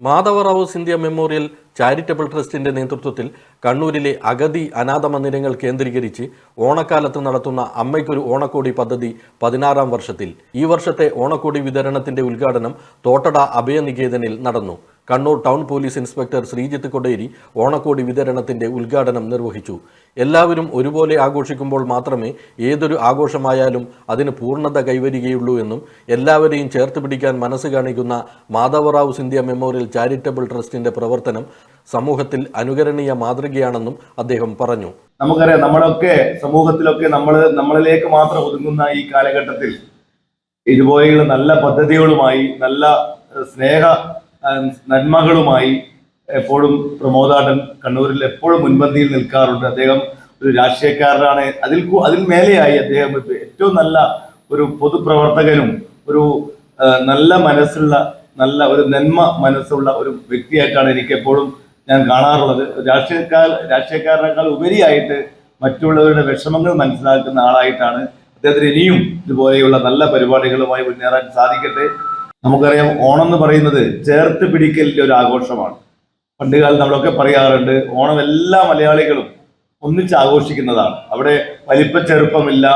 Madhav Rao Scindia memorial charitable ട്രസ്റ്റിന്റെ നേതൃത്വത്തിൽ കണ്ണൂരിലെ അഗതി അനാഥ മന്ദിരങ്ങൾ കേന്ദ്രീകരിച്ച് ഓണക്കാലത്ത് നടത്തുന്ന അമ്മയ്ക്കൊരു ഓണക്കോടി പദ്ധതി പതിനാറാം വർഷത്തിൽ. ഈ വർഷത്തെ ഓണക്കോടി വിതരണത്തിന്റെ ഉദ്ഘാടനം തോട്ടട അഭയനികേതനിൽ നടന്നു. Kannur town police inspector Sreejith Koderi ഓണക്കോടി വിതരണത്തിന്റെ ഉദ്ഘാടനം നിർവഹിച്ചു. എല്ലാവരും ഒരുപോലെ ആഘോഷിക്കുമ്പോൾ മാത്രമേ ഏതൊരു ആഘോഷമായാലും അതിന് പൂർണത കൈവരികയുള്ളൂ എന്നും എല്ലാവരെയും ചേർത്ത് പിടിക്കാൻ മനസ്സ് കാണിക്കുന്ന മാധവറാവു സിന്ധ്യ മെമ്മോറിയൽ ചാരിറ്റബിൾ ട്രസ്റ്റിന്റെ പ്രവർത്തനം സമൂഹത്തിൽ അനുകരണീയ മാതൃകയാണെന്നും അദ്ദേഹം പറഞ്ഞു. നമുക്കറിയാം നമ്മളൊക്കെ സമൂഹത്തിലൊക്കെ നമ്മൾ നമ്മളിലേക്ക് മാത്രം ഒതുങ്ങുന്ന ഈ കാലഘട്ടത്തിൽ ഇതുപോലെയുള്ള നല്ല പദ്ധതികളുമായി നല്ല സ്നേഹ നന്മകളുമായി എപ്പോഴും പ്രമോദാടൻ കണ്ണൂരിൽ എപ്പോഴും മുൻപന്തിയിൽ നിൽക്കാറുണ്ട്. അദ്ദേഹം ഒരു രാഷ്ട്രീയക്കാരനാണ്. അതിൽ അതിൽ മേലെയായി അദ്ദേഹം ഏറ്റവും നല്ല ഒരു പൊതുപ്രവർത്തകനും ഒരു നല്ല മനസ്സുള്ള നല്ല ഒരു നന്മ മനസ്സുള്ള ഒരു വ്യക്തിയായിട്ടാണ് എനിക്ക് എപ്പോഴും ഞാൻ കാണാറുള്ളത്. രാഷ്ട്രീയക്കാർ രാഷ്ട്രീയക്കാരനേക്കാൾ ഉപരിയായിട്ട് മറ്റുള്ളവരുടെ വിഷമങ്ങൾ മനസ്സിലാക്കുന്ന ആളായിട്ടാണ് അദ്ദേഹത്തിന് ഇനിയും ഇതുപോലെയുള്ള നല്ല പരിപാടികളുമായി മുന്നേറാൻ സാധിക്കട്ടെ. നമുക്കറിയാം ഓണം എന്ന് പറയുന്നത് ചേർത്ത് പിടിക്കലിന്റെ ഒരു ആഘോഷമാണ്. പണ്ട് കാലം നമ്മളൊക്കെ പറയാറുണ്ട് ഓണം എല്ലാ മലയാളികളും ഒന്നിച്ച് ആഘോഷിക്കുന്നതാണ്. അവിടെ വലിപ്പ ചെറുപ്പമില്ല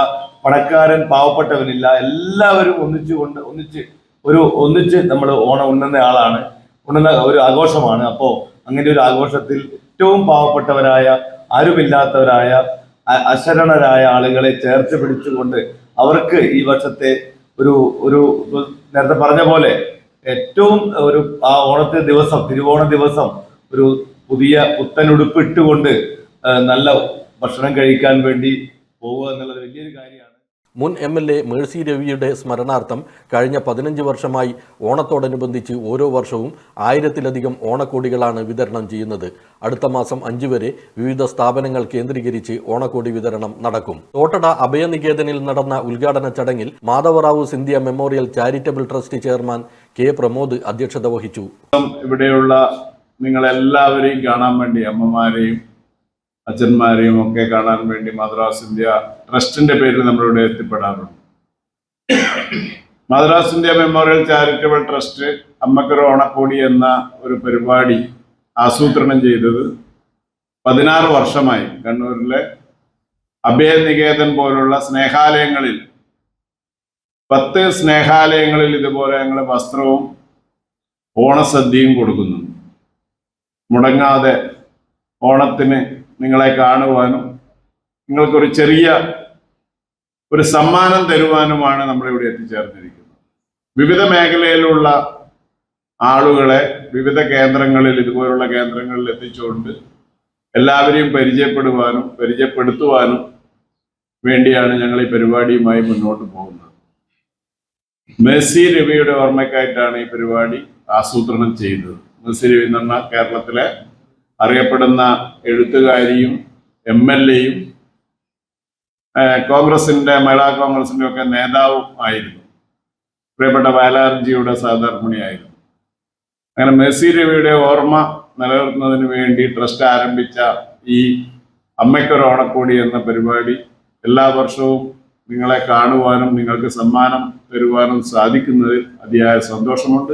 പണക്കാരൻ പാവപ്പെട്ടവനില്ല എല്ലാവരും ഒന്നിച്ചു കൊണ്ട് ഒന്നിച്ച് ഒരു ഒന്നിച്ച് നമ്മൾ ഓണം ഉണ്ണുന്ന ആളാണ് ഉണ്ണുന്ന ഒരു ആഘോഷമാണ്. അപ്പോൾ അങ്ങനെ ഒരു ആഘോഷത്തിൽ ഏറ്റവും പാവപ്പെട്ടവരായ ആരുമില്ലാത്തവരായ അശരണരായ ആളുകളെ ചേർത്ത് പിടിച്ചുകൊണ്ട് അവർക്ക് ഈ വർഷത്തെ ഒരു ഒരു നേരത്തെ പറഞ്ഞ പോലെ ഏറ്റവും ഒരു ആ ഓണത്തെ ദിവസം തിരുവോണ ദിവസം ഒരു പുതിയ പുത്തൻ ഉടുപ്പിട്ടുകൊണ്ട് നല്ല ഭക്ഷണം കഴിക്കാൻ വേണ്ടി പോവുക എന്നുള്ളത് വലിയൊരു കാര്യമാണ്. മുൻ എം എൽ എ മേഴ്സി രവിയുടെ സ്മരണാർത്ഥം കഴിഞ്ഞ പതിനഞ്ച് വർഷമായി ഓണത്തോടനുബന്ധിച്ച് ഓരോ വർഷവും ആയിരത്തിലധികം ഓണക്കോടികളാണ് വിതരണം ചെയ്യുന്നത്. അടുത്ത മാസം അഞ്ച് വരെ വിവിധ സ്ഥാപനങ്ങൾ കേന്ദ്രീകരിച്ച് ഓണക്കോടി വിതരണം നടക്കും. തോട്ടട അഭയനികേതനിൽ നടന്ന ഉദ്ഘാടന ചടങ്ങിൽ Madhavrao Scindia memorial charitable trust chairman K Pramod അധ്യക്ഷത വഹിച്ചു. ഇവിടെയുള്ള നിങ്ങളെല്ലാവരെയും കാണാൻ വേണ്ടി അമ്മമാരെയും അച്ഛന്മാരെയും ഒക്കെ കാണാൻ വേണ്ടി മദ്രാസ് ഇന്ത്യ ട്രസ്റ്റിന്റെ പേരിൽ നമ്മളിവിടെ എത്തിപ്പെടാറുണ്ട്. Madras India memorial charitable trust അമ്മക്കൊരു ഓണക്കോടി എന്ന ഒരു പരിപാടി ആസൂത്രണം ചെയ്തത് പതിനാറ് വർഷമായി. കണ്ണൂരിലെ അഭയനികേതൻ പോലുള്ള സ്നേഹാലയങ്ങളിൽ പത്ത് സ്നേഹാലയങ്ങളിൽ ഇതുപോലെ ഞങ്ങൾ വസ്ത്രവും ഓണസദ്യയും കൊടുക്കുന്നുണ്ട്. മുടങ്ങാതെ ഓണത്തിന് നിങ്ങളെ കാണുവാനും നിങ്ങൾക്കൊരു ചെറിയ ഒരു സമ്മാനം തരുവാനുമാണ് നമ്മളിവിടെ എത്തിച്ചേർന്നിരിക്കുന്നത്. വിവിധ മേഖലയിലുള്ള ആളുകളെ വിവിധ കേന്ദ്രങ്ങളിൽ ഇതുപോലുള്ള കേന്ദ്രങ്ങളിൽ എത്തിച്ചുകൊണ്ട് എല്ലാവരെയും പരിചയപ്പെടുവാനും പരിചയപ്പെടുത്തുവാനും വേണ്ടിയാണ് ഞങ്ങൾ ഈ പരിപാടിയുമായി മുന്നോട്ട് പോകുന്നത്. മെസ്സി രവിയുടെ ഓർമ്മയ്ക്കായിട്ടാണ് ഈ പരിപാടി ആസൂത്രണം ചെയ്തത് മെസ്സി രവി എന്ന കേരളത്തിലെ അറിയപ്പെടുന്ന എഴുത്തുകാരിയും എം എൽ എയും കോൺഗ്രസിന്റെ മഹിളാ കോൺഗ്രസിന്റെ ഒക്കെ നേതാവും ആയിരുന്നു. പ്രിയപ്പെട്ട ബാലാർജിയുടെ സഹധർമ്മിണിയായിരുന്നു. അങ്ങനെ മെസ്സി രവിയുടെ ഓർമ്മ നിലനിർത്തുന്നതിന് വേണ്ടി ട്രസ്റ്റ് ആരംഭിച്ച ഈ അമ്മയ്ക്കൊരു ഓണക്കോടി എന്ന പരിപാടി എല്ലാ വർഷവും നിങ്ങളെ കാണുവാനും നിങ്ങൾക്ക് സമ്മാനം തരുവാനും സാധിക്കുന്നതിൽ അതിയായ സന്തോഷമുണ്ട്.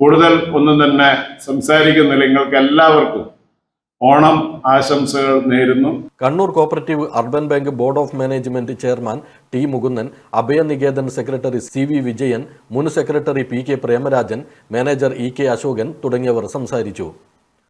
കൂടുതൽ ഒന്നും തന്നെ സംസാരിക്കുന്നില്ല. നിങ്ങൾക്ക് എല്ലാവർക്കും ഓണം ആശംസകൾ നേരുന്നു. Kannur cooperative urban bank board of management chairman T Mukundan Abhayaniketan secretary C V Vijayan മുൻ secretary P K Premarajan manager E K Ashokan തുടങ്ങിയവർ സംസാരിച്ചു.